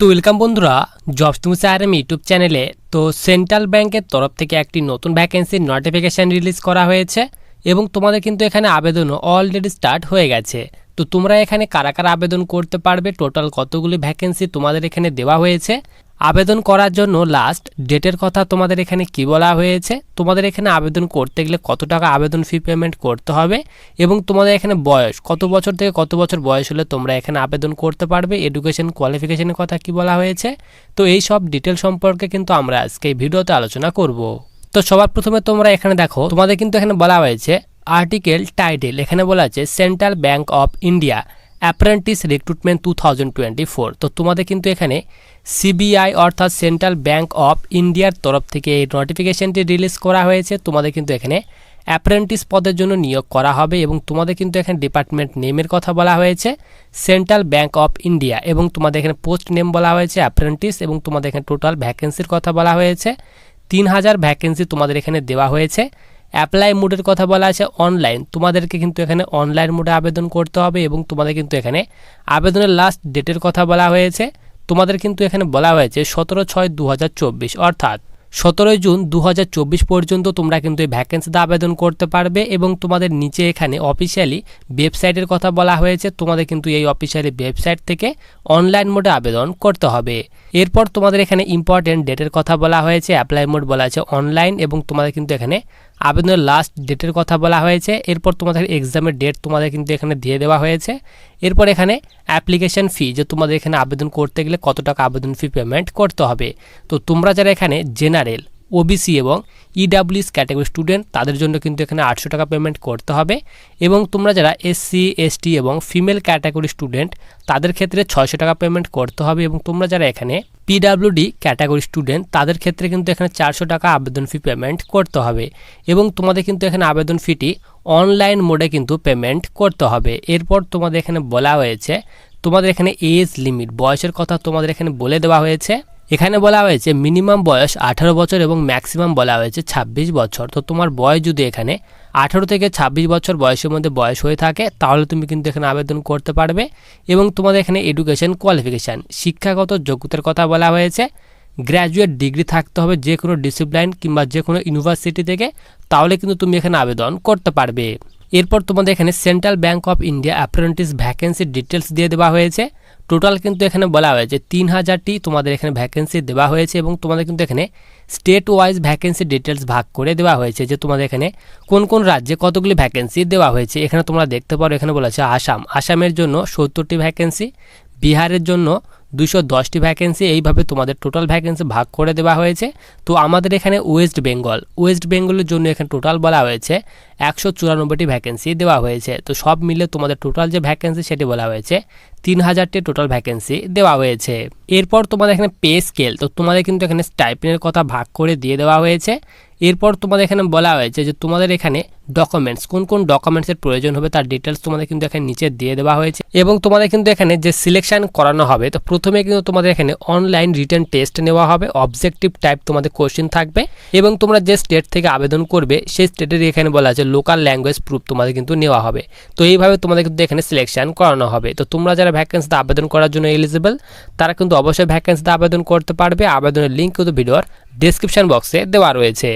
তো ওয়েলকাম বন্ধুরা জবস তুমি আরএম ইউটিউব চ্যানেলে তো সেন্ট্রাল ব্যাংকের তরফ থেকে একটি নতুন ভ্যাকেন্সির নোটিফিকেশান রিলিজ করা হয়েছে। এবং তোমাদের কিন্তু এখানে আবেদনও অলরেডি স্টার্ট হয়ে গেছে। তো তোমরা এখানে কারা কারা আবেদন করতে পারবে? টোটাল কতগুলি ভ্যাকেন্সি তোমাদের এখানে দেওয়া হয়েছে? আবেদন করার জন্য লাস্ট ডেটের কথা তোমাদের এখানে কি বলা হয়েছে? তোমাদের এখানে আবেদন করতে গেলে কত টাকা আবেদন ফি পেমেন্ট করতে হবে? এবং তোমাদের এখানে বয়স, কত বছর থেকে কত বছর বয়স হলে তোমরা এখানে আবেদন করতে পারবে? এডুকেশন কোয়ালিফিকেশনের কথা কি বলা হয়েছে? তো এই সব ডিটেল সম্পর্কে কিন্তু আমরা আজকে এই ভিডিওতে আলোচনা করব। তো সবার প্রথমে তোমরা এখানে দেখো, তোমাদের কিন্তু এখানে বলা হয়েছে আর্টিকেল টাইটেল এখানে বলা আছে Central Bank of India apprentice recruitment two thousand twenty four তো তোমাদের কিন্তু এখানে সিবিআই অর্থাৎ সেন্ট্রাল ব্যাংক অফ ইন্ডিয়ার তরফ থেকে এই নোটিফিকেশনটি রিলিজ করা হয়েছে। তোমাদের কিন্তু এখানে অ্যাপ্রেন্টিস পদের জন্য নিয়োগ করা হবে এবং তোমাদের কিন্তু এখানে ডিপার্টমেন্ট নেমের কথা বলা হয়েছে সেন্ট্রাল ব্যাংক অফ ইন্ডিয়া এবং তোমাদের এখানে পোস্ট নেম বলা হয়েছে অ্যাপ্রেন্টিস এবং তোমাদের এখানে টোটাল ভ্যাকেন্সির কথা বলা হয়েছে। তিন হাজার ভ্যাকেন্সি তোমাদের এখানে দেওয়া হয়েছে। অ্যাপ্লাই মোডের কথা বলা আছে অনলাইন তোমাদেরকে কিন্তু এখানে অনলাইন মোডে আবেদন করতে হবে এবং তোমাদের কিন্তু এখানে আবেদনের লাস্ট ডেটের কথা বলা হয়েছে। তোমাদের কিন্তু এখানে বলা হয়েছে সতেরো ছয় দু অর্থাৎ সতেরোই জুন দু হাজার চব্বিশ পর্যন্ত তোমরা কিন্তু এই ভ্যাকেন্সিতে আবেদন করতে পারবে এবং তোমাদের নিচে এখানে অফিসিয়ালি ওয়েবসাইটের কথা বলা হয়েছে। তোমাদের কিন্তু এই অফিসিয়ালি ওয়েবসাইট থেকে অনলাইন মোডে আবেদন করতে হবে। এরপর তোমাদের এখানে ইম্পর্টেন্ট ডেটের কথা বলা হয়েছে অ্যাপ্লাই মোড বলা আছে অনলাইন এবং তোমাদের কিন্তু এখানে আবেদনের লাস্ট ডেটের কথা বলা হয়েছে। এরপর তোমাদের এক্সামের ডেট তোমাদের কিন্তু এখানে দিয়ে দেওয়া হয়েছে। এরপর এখানে অ্যাপ্লিকেশান ফি যে তোমাদের এখানে আবেদন করতে গেলে কত টাকা আবেদন ফি পেমেন্ট করতে হবে। তো তোমরা যারা এখানে জেনারেল ওবিসি এবং ইডাব্লিউএস ক্যাটাগরি স্টুডেন্ট তাদের জন্য কিন্তু এখানে আটশো টাকা পেমেন্ট করতে হবে। এবং তোমরা যারা এসসি এসটি এবং ফিমেল ক্যাটাগরি স্টুডেন্ট তাদের ক্ষেত্রে ছয়শো টাকা পেমেন্ট করতে হবে। এবং তোমরা যারা এখানে পিডাব্লিউডি ক্যাটাগরি স্টুডেন্ট তাদের ক্ষেত্রে কিন্তু এখানে চারশো টাকা আবেদন ফি পেমেন্ট করতে হবে। এবং তোমাদের কিন্তু এখানে আবেদন ফিটি অনলাইন মোডে কিন্তু পেমেন্ট করতে হবে। এরপর তোমাদের এখানে বলা হয়েছে, তোমাদের এখানে এজ লিমিট বয়সের কথা তোমাদের এখানে বলে দেওয়া হয়েছে। এখানে বলা হয়েছে মিনিমাম বয়স আঠারো বছর এবং ম্যাক্সিমাম বলা হয়েছে ২৬ বছর। তো তোমার বয়স যদি এখানে আঠারো থেকে ২৬ বছর বয়সের মধ্যে বয়স হয়ে থাকে, তাহলে তুমি কিন্তু এখানে আবেদন করতে পারবে এবং তোমাদের এখানে এডুকেশন কোয়ালিফিকেশান শিক্ষাগত যোগ্যতার কথা বলা হয়েছে। গ্র্যাজুয়েট ডিগ্রি থাকতে হবে যে কোনো ডিসিপ্লাইন কিংবা যে কোনো ইউনিভার্সিটি থেকে, তাহলে কিন্তু তুমি এখানে আবেদন করতে পারবে। এরপর তোমাদের এখানে Central Bank of India apprentice ভ্যাকেন্সির details দিয়ে দেওয়া হয়েছে। টোটাল কিন্তু এখানে বলা হয়েছে তিন হাজারটি তোমাদের এখানে ভ্যাকেন্সি দেওয়া হয়েছে এবং তোমাদের কিন্তু এখানে স্টেট ওয়াইজ ভ্যাকেন্সি ডিটেলস ভাগ করে দেওয়া হয়েছে যে তোমাদের এখানে কোন কোন রাজ্যে কতগুলি ভ্যাকেন্সি দেওয়া হয়েছে। এখানে তোমরা দেখতে পারো, এখানে বলা আছে আসাম। আসামের জন্য সত্তরটি ভ্যাকেন্সি বিহারের জন্য দুশো দশটি ভ্যাকেন্সি এইভাবে তোমাদের টোটাল ভ্যাকেন্সি ভাগ করে দেওয়া হয়েছে। তো আমাদের এখানে ওয়েস্ট বেঙ্গল ওয়েস্ট বেঙ্গলের জন্য এখানে টোটাল বলা হয়েছে একশো চুরানব্বইটি ভ্যাকেন্সি দেওয়া হয়েছে। তো সব মিলে তোমাদের টোটাল যে ভ্যাকেন্সি সেটি বলা হয়েছে তিন হাজারটি টোটাল ভ্যাকেন্সি দেওয়া হয়েছে। এরপর তোমাদের এখানে পে স্কেল তো তোমাদের কিন্তু এখানে স্টাইপেনের কথা ভাগ করে দিয়ে দেওয়া হয়েছে। এরপর তোমাদের এখানে বলা হয়েছে যে তোমাদের এখানে ডকুমেন্টস কোন কোন ডকুমেন্টসের প্রয়োজন হবে তার ডিটেলস তোমাদের কিন্তু এখানে নিচে দিয়ে দেওয়া হয়েছে। এবং তোমাদের কিন্তু এখানে যে সিলেকশন করানো হবে, তো প্রথমে কিন্তু তোমাদের এখানে অনলাইন রিটার্ন টেস্ট নেওয়া হবে অবজেক্টিভ টাইপ তোমাদের কোশ্চেন থাকবে। এবং তোমরা যে স্টেট থেকে আবেদন করবে, সেই স্টেটের এখানে বলা আছে লোকাল ল্যাঙ্গুয়েজ প্রুফ তোমাদের কিন্তু নেওয়া হবে। তো এইভাবে তোমাদের কিন্তু এখানে সিলেকশন করানো হবে। তো তোমরা যারা ভ্যাকেন্সিতে আবেদন করার জন্য এলিজিবল তারা কিন্তু অবশ্যই ভ্যাকেন্সিতে আবেদন করতে পারবে। আবেদনের লিঙ্ক কিন্তু ভিডিওর ডিসক্রিপশন বক্সে দেওয়া রয়েছে।